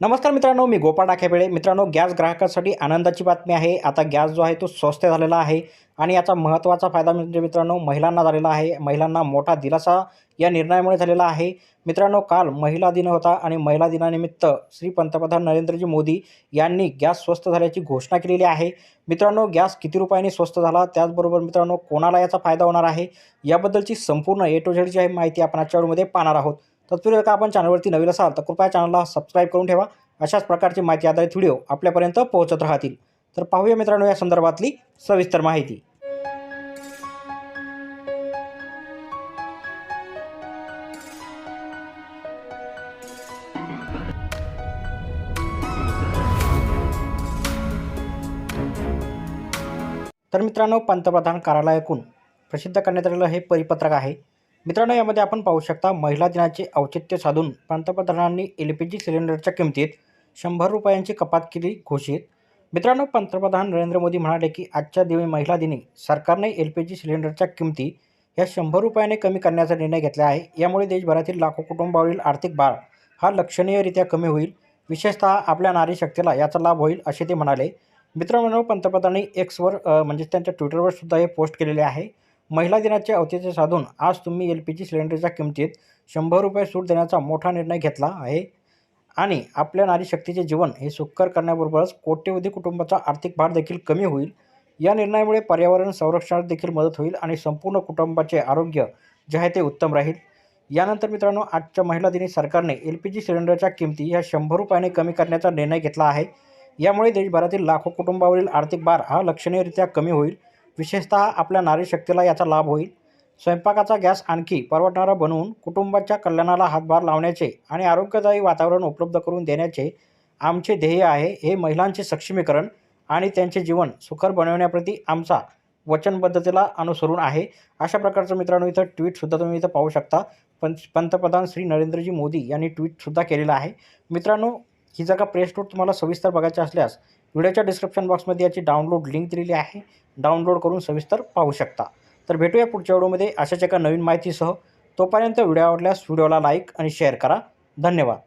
नमस्कार मित्रांनो मी गोपाळ डाखेपेळे मित्रांनो गॅस ग्राहकासाठी आनंदाची बातमी आहे. आता गॅस जो आहे तो स्वस्त झालेला आहे आणि याचा महत्त्वाचा फायदा म्हणजे मित्रांनो महिलांना झालेला आहे. महिलांना मोठा दिलासा या निर्णयामुळे झालेला आहे. मित्रांनो काल महिला दिन होता आणि महिला दिनानिमित्त श्री पंतप्रधान नरेंद्रजी मोदी यांनी गॅस स्वस्त झाल्याची घोषणा केलेली आहे. मित्रांनो गॅस किती रुपयांनी स्वस्त झाला? त्याचबरोबर मित्रांनो कोणाला याचा फायदा होणार आहे? याबद्दलची संपूर्ण ए टू झेडची आहे माहिती आपण आजच्या व्हिडिओमध्ये पाहणार आहोत. तत्पूर्वी का आपण चॅनलवरती नवीन असाल तर कृपया चॅनलला सबस्क्राईब करून ठेवा. अशाच प्रकारची माहिती आधारित व्हिडिओ आपल्यापर्यंत पोहोचत राहतील. तर पाहूया मित्रांनो या संदर्भातली सविस्तर माहिती. तर मित्रांनो पंतप्रधान कार्यालयाकडून प्रसिद्ध करण्यात आलेलं हे परिपत्रक आहे. मित्रांनो यामध्ये आपण पाहू शकता महिला दिनाचे औचित्य साधून पंतप्रधानांनी एल पी जी सिलेंडरच्या किमतीत शंभर रुपयांची कपात केली घोषित. मित्रांनो पंतप्रधान नरेंद्र मोदी म्हणाले की आजच्या दिवशी महिला दिनी सरकारने एल पी जी सिलेंडरच्या किमती ह्या शंभर रुपयाने कमी करण्याचा निर्णय घेतला आहे. यामुळे देशभरातील लाखो कुटुंबावरील आर्थिक भार हा लक्षणीयरित्या कमी होईल. विशेषतः आपल्या नारी शक्तीला याचा लाभ होईल असे ते म्हणाले. मित्रांनो पंतप्रधानांनी एक्सवर म्हणजेच म्हणजे त्यांच्या ट्विटरवर सुद्धा हे पोस्ट केलेले आहे. महिला दिनाचे औचित्य साधून आज तुम्ही एल पी जी सिलेंडरच्या किमतीत शंभर रुपये सूट देण्याचा मोठा निर्णय घेतला आहे. आणि आपल्या नारी शक्तीचे जीवन हे सुखकर करण्याबरोबरच कोट्यवधी कुटुंबाचा आर्थिक भार देखील कमी होईल. या निर्णयामुळे पर्यावरण संरक्षणात देखील मदत होईल आणि संपूर्ण कुटुंबाचे आरोग्य जे आहे ते उत्तम राहील. यानंतर मित्रांनो आजच्या महिला दिनी सरकारने एल पी जी सिलेंडरच्या किमती ह्या शंभर रुपयाने कमी करण्याचा निर्णय घेतला आहे. यामुळे देशभरातील लाखो कुटुंबावरील आर्थिक भार हा लक्षणीयरित्या कमी होईल. विशेषतः आपल्या नारी शक्तीला याचा लाभ होईल. स्वयंपाकाचा गॅस आणखी परवडणारा बनवून कुटुंबाच्या कल्याणाला हातभार लावण्याचे आणि आरोग्यदायी वातावरण उपलब्ध करून देण्याचे आमचे ध्येय आहे. हे महिलांचे सक्षमीकरण आणि त्यांचे जीवन सुखर बनवण्याप्रती आमचा वचनबद्धतेला अनुसरून आहे. अशा प्रकारचं मित्रांनो इथं ट्विटसुद्धा तुम्ही इथं पाहू शकता. पण पंतप्रधान श्री नरेंद्रजी मोदी यांनी ट्विटसुद्धा केलेलं आहे. मित्रांनो ही जागा प्रेस नोट तुम्हाला सविस्तर बघायची असल्यास व्हिडिओच्या डिस्क्रिप्शन बॉक्समध्ये याची डाउनलोड लिंक दिलेली आहे. डाउनलोड करून सविस्तर पाहू शकता. तर भेटूया पुढच्या व्हिडिओमध्ये. अशाच एका नवीन माहितीसह तोपर्यंत व्हिडिओ आवडल्यास व्हिडिओला लाईक आणि शेअर करा. धन्यवाद.